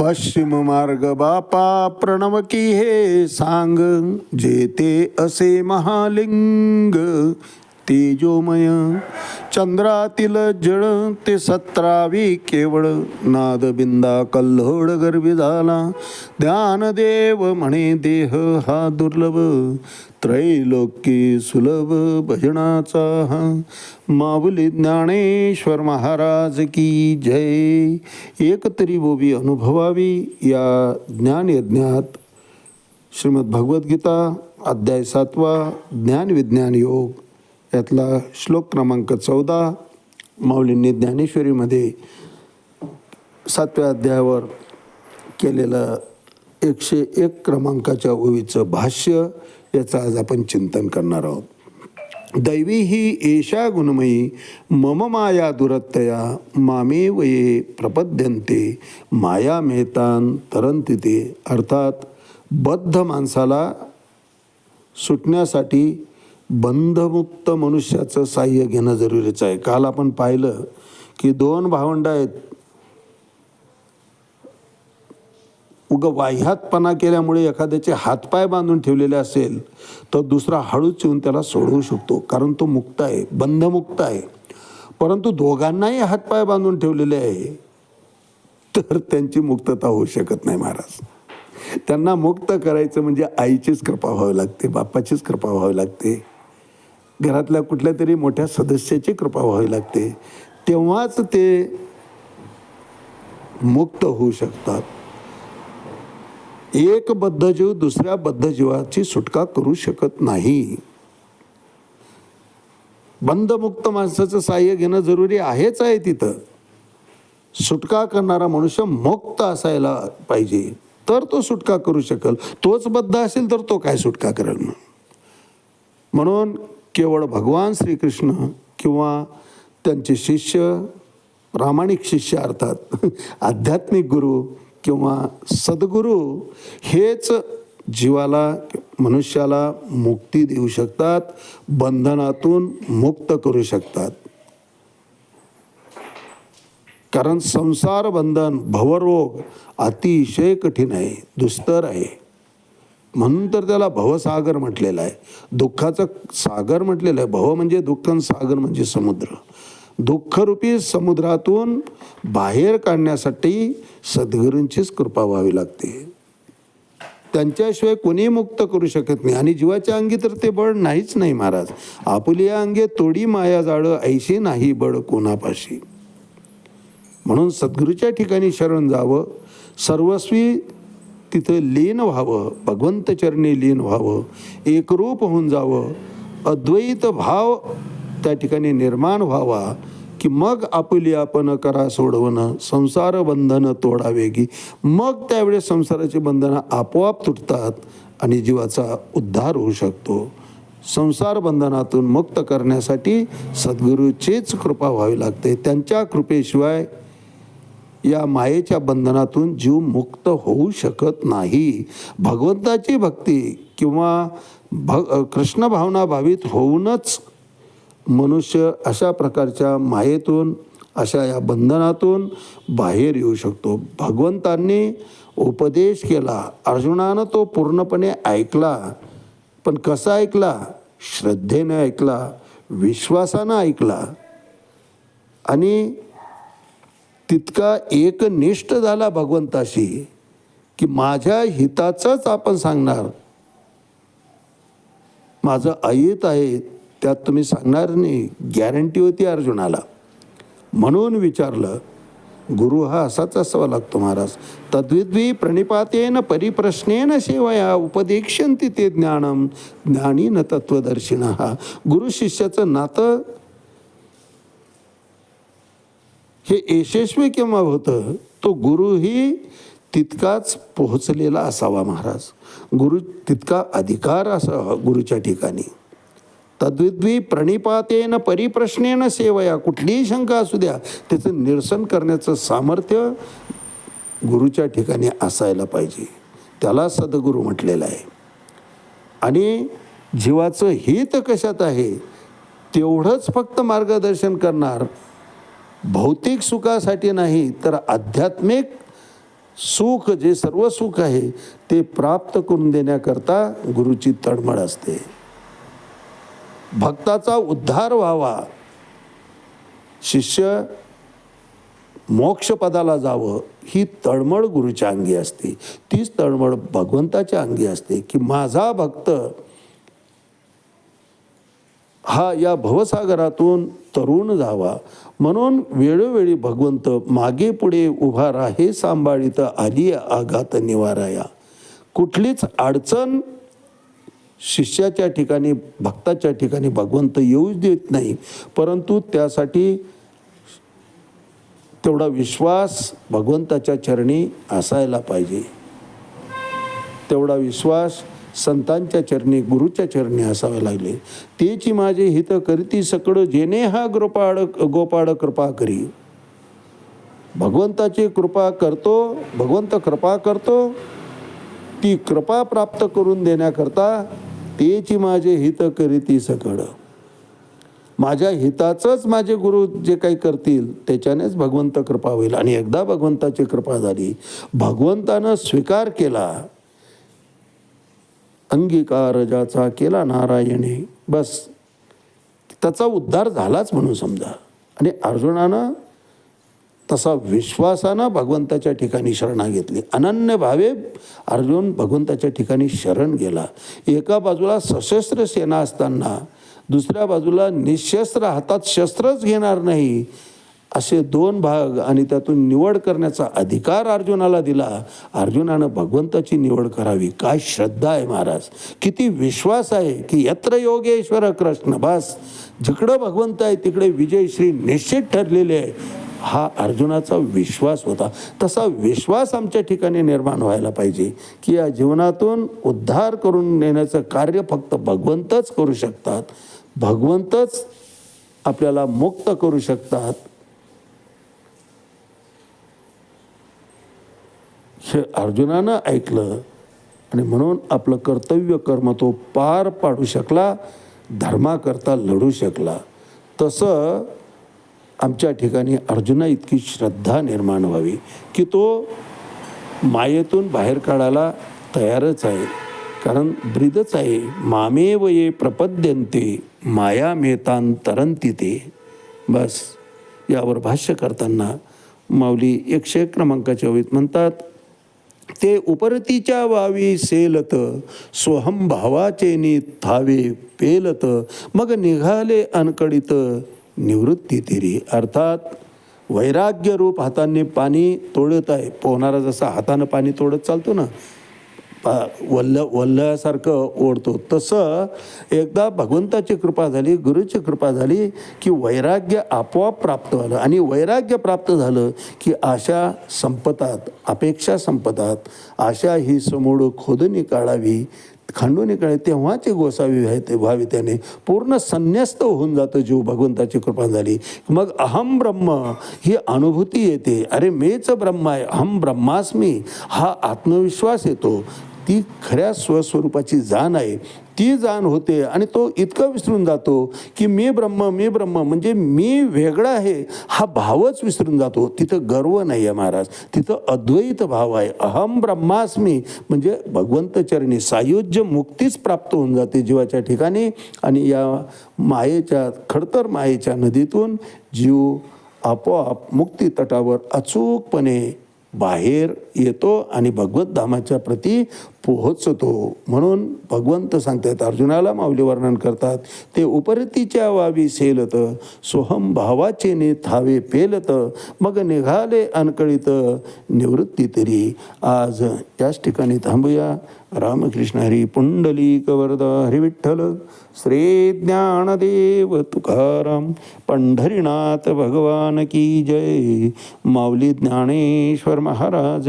पश्चिम मार्ग बापा प्रणव की हे सांग जेते असे महालिंग. तेजोमय. चंद्रातील जळ ते सतरावी केवळ नादबिंदा कल्होड गर्भी झाला. ध्यानदेव म्हणे देह हा दुर्लभ त्रैलोकी सुलभ भजनाचा. हा माऊली ज्ञानेश्वर महाराज की जय. एकतरी बोबी अनुभवावी या ज्ञानयज्ञात. श्रीमद भगवद्गीता अध्याय सातवा ज्ञान विज्ञान योग. यातला श्लोक क्रमांक चौदा माऊलींनी ज्ञानेश्वरीमध्ये सातव्या अध्यायावर केलेलं एकशे एक क्रमांकाच्या ओवीचं भाष्य याचं आज आपण चिंतन करणार आहोत. दैवी ही एषा गुणमयी मम माया दुरत्तया मामे वये प्रपद्यंते माया मेहतान तरंती ते. अर्थात बद्ध माणसाला सुटण्यासाठी बंधमुक्त मनुष्याचं साह्य घेणं जरुरीचं आहे. काल आपण पाहिलं की दोन भावंड आहेत. उग वाह्यातपणा केल्यामुळे एखाद्याचे हातपाय बांधून ठेवलेले असेल तर दुसरा हळूच येऊन त्याला सोडवू शकतो. कारण तो मुक्त आहे बंधमुक्त आहे. परंतु दोघांनाही हातपाय बांधून ठेवलेले आहे तर त्यांची मुक्तता होऊ शकत नाही महाराज. त्यांना मुक्त करायचं म्हणजे आईचीच कृपा व्हावी लागते बापाचीच कृपा व्हावी लागते. घरातल्या कुठल्या तरी मोठ्या सदस्याची कृपा व्हावी लागते. तेव्हाच ते मुक्त होऊ शकतात. एक बद्धजीव दुसऱ्या बद्ध जीवाची सुटका करू शकत नाही. बंधमुक्त माणसाचं सहाय्य घेणं जरुरी आहेच आहे तिथं. सुटका करणारा मनुष्य मुक्त असायला पाहिजे. तर तो सुटका करू शकेल. तोच बद्ध असेल तर तो काय सुटका करेल म्हणून केवळ भगवान श्रीकृष्ण किंवा त्यांचे शिष्य प्रामाणिक शिष्य अर्थात आध्यात्मिक गुरु किंवा सद्गुरू हेच जीवाला मनुष्याला मुक्ती देऊ शकतात बंधनातून मुक्त करू शकतात. कारण संसार बंधन भवरोग अतिशय कठीण आहे दुस्तर आहे. म्हणून तर त्याला भवसागर म्हटलेलं आहे. दुःखाचं सागर म्हटलेलं आहे. भव म्हणजे दुःख आणि सागर म्हणजे समुद्र. दुःखरूपी समुद्रातून बाहेर काढण्यासाठी सद्गुरूंचीच कृपा व्हावी लागते. त्यांच्याशिवाय कोणी मुक्त करू शकत नाही. आणि जीवाच्या अंगी तर ते बळ नाहीच नाही महाराज. आपुलिया अंगे तोडी माया जाळं ऐशी नाही बळ कोणापाशी. म्हणून सद्गुरूच्या ठिकाणी शरण जावं. सर्वस्वी तिथं लीन व्हावं भगवंत चरणी लीन व्हावं एकरूप होऊन जावं अद्वैत भाव त्या ठिकाणी निर्माण व्हावा की मग आपली आपण करा सोडवणं संसार बंधनं तोडावे की मग त्यावेळेस संसाराची बंधनं आपोआप तुटतात आणि जीवाचा उद्धार होऊ शकतो. संसार बंधनातून मुक्त करण्यासाठी सद्गुरूचीच कृपा व्हावी लागते. त्यांच्या कृपेशिवाय या मायेच्या बंधनातून जीव मुक्त होऊ शकत नाही. भगवंताची भक्ती किंवा भ कृष्ण भावना भावित होऊनच मनुष्य अशा प्रकारच्या मायेतून अशा या बंधनातून बाहेर येऊ शकतो. भगवंतांनी उपदेश केला अर्जुनानं तो पूर्णपणे ऐकला. पण कसा ऐकला? श्रद्धेने ऐकला विश्वासानं ऐकला. आणि तितका एकनिष्ठ झाला भगवंताशी की माझ्या हिताचंच आपण सांगणार. माझं अयित आहे त्यात तुम्ही सांगणार नाही गॅरंटी होती अर्जुनाला. म्हणून विचारलं गुरु हा असाच असावा लागतो महाराज. तद्विद्वी प्रणिपातेन परिप्रश्नेन सेवया उपदेक्षंती ते ज्ञानम ज्ञानीन तत्वदर्शिन हा गुरु शिष्याचं नातं हे यशस्वी केव्हा होतं? तो गुरुही तितकाच पोहोचलेला असावा महाराज. गुरु तितका अधिकार असावा गुरुच्या ठिकाणी. तद्विद्वी प्रणिपातेन परिप्रश्नेन सेवया. कुठलीही शंका असू द्या त्याचं निरसन करण्याचं सामर्थ्य गुरुच्या ठिकाणी असायला पाहिजे. त्याला सद्गुरू म्हटलेलं आहे. आणि जीवाचं हित कशात आहे? तेवढंच फक्त मार्गदर्शन करणार भौतिक सुखासाठी नाही तर आध्यात्मिक सुख जे सर्व सुख आहे ते प्राप्त करून देण्याकरता गुरुची तळमळ असते. भक्ताचा उद्धार व्हावा. शिष्य मोक्षपदाला जावं ही तळमळ गुरुच्या अंगी असते. तीच तळमळ भगवंताच्या अंगी असते की माझा भक्त हा या भवसागरातून तरुण जावा. म्हणून वेळोवेळी भगवंत मागे पुढे उभा राहे सांभाळीत आली आघात निवाराया. कुठलीच अडचण शिष्याच्या ठिकाणी भक्ताच्या ठिकाणी भगवंत येऊच देत नाही. परंतु त्यासाठी तेवढा विश्वास भगवंताच्या चरणी असायला पाहिजे. तेवढा विश्वास संतांच्या चरणी गुरुच्या चरणी असावे लागले. तेची माझे हित करीती सकळ जेणे हा गोपाळ गोपाळ कृपा करी. भगवंताची कृपा करतो भगवंत कृपा करतो. ती कृपा प्राप्त करून देण्याकरता तेची माझे हित करीती सकळ. माझ्या हिताचंच माझे गुरु जे काही करतील त्याच्यानेच भगवंत कृपा होईल. आणि एकदा भगवंताची कृपा झाली भगवंतानं स्वीकार केला अंगीकार ज्याचा केला नारायणे. बस. त्याचा उद्धार झालाच म्हणून समजा. आणि अर्जुनानं तसा विश्वासानं भगवंताच्या ठिकाणी शरणा घेतली. अनन्य भावे अर्जुन भगवंताच्या ठिकाणी शरण गेला. एका बाजूला सशस्त्र सेना असताना दुसऱ्या बाजूला निशस्त्र हातात शस्त्रच घेणार नाही. असे दोन भाग आणि त्यातून निवड करण्याचा अधिकार अर्जुनाला दिला. अर्जुनानं भगवंताची निवड करावी. काय श्रद्धा आहे महाराज. किती विश्वास आहे की यत्र योगेश्वर कृष्ण बस. जिकडं भगवंत आहे तिकडे विजयश्री निश्चित ठरलेले आहे. हा अर्जुनाचा विश्वास होता. तसा विश्वास आमच्या ठिकाणी निर्माण व्हायला पाहिजे की या जीवनातून उद्धार करून नेण्याचं कार्य फक्त भगवंतच करू शकतात. भगवंतच आपल्याला मुक्त करू शकतात. हे अर्जुनानं ऐकलं आणि म्हणून आपलं कर्तव्य कर्म तो पार पाडू शकला धर्माकरता लढू शकला. तसं आमच्या ठिकाणी अर्जुना इतकी श्रद्धा निर्माण व्हावी की तो मायेतून बाहेर काढायला तयारच आहे. कारण ब्रीदच आहे मामेव ये प्रपद्यंते माया मेतान तरंती ते बस यावर भाष्य करताना माऊली एकशे क्रमांकाच्या ओळीत म्हणतात ते उपरतीच्या वावी सेलत सोहम भावाचे थावे पेलत मग निघाले अनकडीत निवृत्ती तिरी. अर्थात वैराग्य रूप हाताने पाणी तोडत आहे. पोहणारा जसा हातानं पाणी तोडत चालतो ना वल्ल वल्ल्यासारखं ओढतो. तसं एकदा भगवंताची कृपा झाली गुरुची कृपा झाली की वैराग्य आपोआप प्राप्त झालं. आणि वैराग्य प्राप्त झालं की आशा संपतात अपेक्षा संपतात. आशा ही समोर खोदून काढावी खांडून काढे तेव्हाची गोसावी व्हायते व्हावी त्याने. पूर्ण संन्यस्त होऊन जातं जीव भगवंताची कृपा झाली. मग अहम ब्रह्म ही अनुभूती येते. अरे मेच ब्रह्म आहे अहम ब्रह्मास्मी. हा आत्मविश्वास येतो. ती खऱ्या स्वस्वरूपाची जाण आहे. ती जाण होते आणि तो इतका विसरून जातो की मी ब्रह्म मी ब्रह्म म्हणजे मी वेगळा आहे हा भावच विसरून जातो. तिथं गर्व नाही आहे महाराज. तिथं अद्वैत भाव आहे. अहम ब्रह्मास्मी म्हणजे भगवंत चरणी सायुज्य मुक्तीच प्राप्त होऊन जाते जीवाच्या ठिकाणी आणि या मायेच्या खडतर मायेच्या नदीतून जीव आपोआप मुक्ती तटावर अचूकपणे बाहेर येतो आणि भगवतधामाच्या प्रती पोहोचतो. म्हणून भगवंत सांगतात अर्जुनाला माऊली वर्णन करतात ते उपरतीच्या वावी सेलत सोहम भावाचे ने थावे पेलत मग निघाले अनकळीत निवृत्ती तरी. आज याच ठिकाणी थांबूया. रामकृष्ण हरी पुंडलिक वरद हरिविठ्ठल श्री ज्ञानदेव तुकाराम पंढरीनाथ भगवान की जय. माऊली ज्ञानेश्वर महाराज